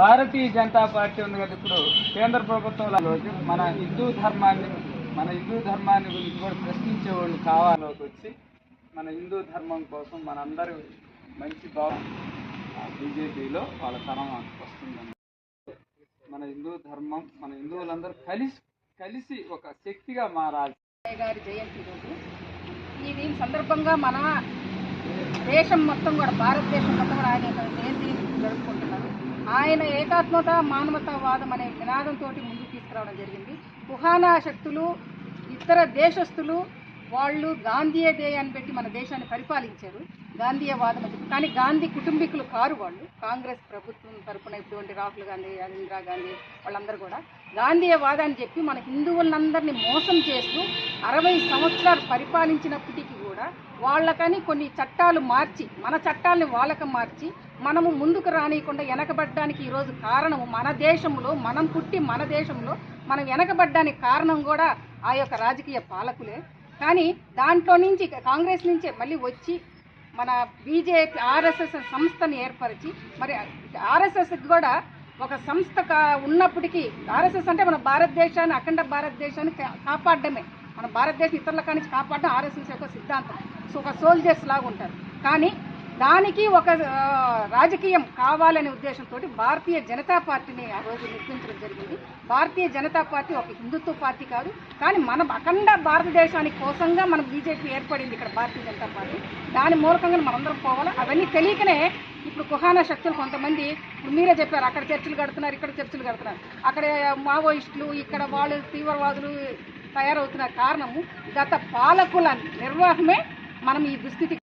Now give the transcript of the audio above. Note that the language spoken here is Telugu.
భారతీయ జనతా పార్టీ ఉంది కదా ఇప్పుడు. కేంద్ర ప్రభుత్వంలో మన హిందూ ధర్మాన్ని మన హిందూ ధర్మాన్ని గురించి కూడా ప్రశ్నించే వాళ్ళు కావాలోకి వచ్చి మన హిందూ ధర్మం కోసం మనందరూ మంచి భావం బీజేపీలో వాళ్ళ తరం వస్తుందండి. మన హిందూ ధర్మం మన హిందువులందరూ కలిసి కలిసి ఒక శక్తిగా మారాలి. గారి జయంతి రోజు. ఈ దీని సందర్భంగా మన దేశం మొత్తం కూడా భారతదేశం మొత్తం కూడా ఆయన జయంతిని ఆయన ఏకాత్మత మానవతావాదం అనే నినాదంతో ముందుకు తీసుకురావడం జరిగింది. కుహానా శక్తులు ఇతర దేశస్థులు వాళ్ళు గాంధీయ ధ్యేయాన్ని పెట్టి మన దేశాన్ని పరిపాలించారు. గాంధీయవాదం అని చెప్పి కానీ గాంధీ కుటుంబీకులు కారు వాళ్ళు. కాంగ్రెస్ ప్రభుత్వం తరపున ఇటువంటి రాహుల్ గాంధీ ఇందిరాగాంధీ వాళ్ళందరూ కూడా గాంధీయవాదాన్ని చెప్పి మన హిందువులందరినీ మోసం చేస్తూ అరవై సంవత్సరాలు పరిపాలించినప్పటికీ కూడా వాళ్ళకని కొన్ని చట్టాలు మార్చి మన చట్టాలని వాళ్ళకి మార్చి మనము ముందుకు రానియకుండా వెనకబడ్డానికి ఈరోజు కారణము మన దేశంలో మనం పుట్టి మన దేశంలో మనం వెనకబడ్డానికి కారణం కూడా ఆ యొక్క రాజకీయ పాలకులే. కానీ దాంట్లో నుంచి కాంగ్రెస్ నుంచే మళ్ళీ వచ్చి మన బీజేపీ ఆర్ఎస్ఎస్ సంస్థని ఏర్పరిచి మరి ఆర్ఎస్ఎస్ కూడా ఒక సంస్థ కా- ఉన్నప్పటికీ ఆర్ఎస్ఎస్ అంటే మన భారతదేశాన్ని అఖండ భారతదేశాన్ని కాపాడడమే. మన భారతదేశం ఇతరుల కానించి కాపాడడం ఆర్ఎస్ఎస్ యొక్క సిద్ధాంతం. సో ఒక సోల్జర్స్ లాగా ఉంటారు. కానీ దానికి ఒక రాజకీయం కావాలనే ఉద్దేశంతో భారతీయ జనతా పార్టీని ఆ రోజు నిర్మించడం జరిగింది. భారతీయ జనతా పార్టీ ఒక హిందుత్వ పార్టీ కాదు. కానీ మన అఖండ భారతదేశానికి కోసంగా మన బీజేపీ ఏర్పడింది ఇక్కడ భారతీయ జనతా పార్టీ. దాని మూలకంగా మనందరం పోవాలి? అవన్నీ తెలియకనే ఇప్పుడు కుహానా శక్తులు కొంతమంది ఇప్పుడు మీరే చెప్పారు అక్కడ చర్చలు కడుతున్నారు ఇక్కడ చర్చలు కడుతున్నారు. అక్కడ మావోయిస్టులు ఇక్కడ వాళ్ళు తీవ్రవాదులు తయారవుతున్న కారణము గత పాలకుల నిర్వాహమే మనం ఈ దుస్థితికి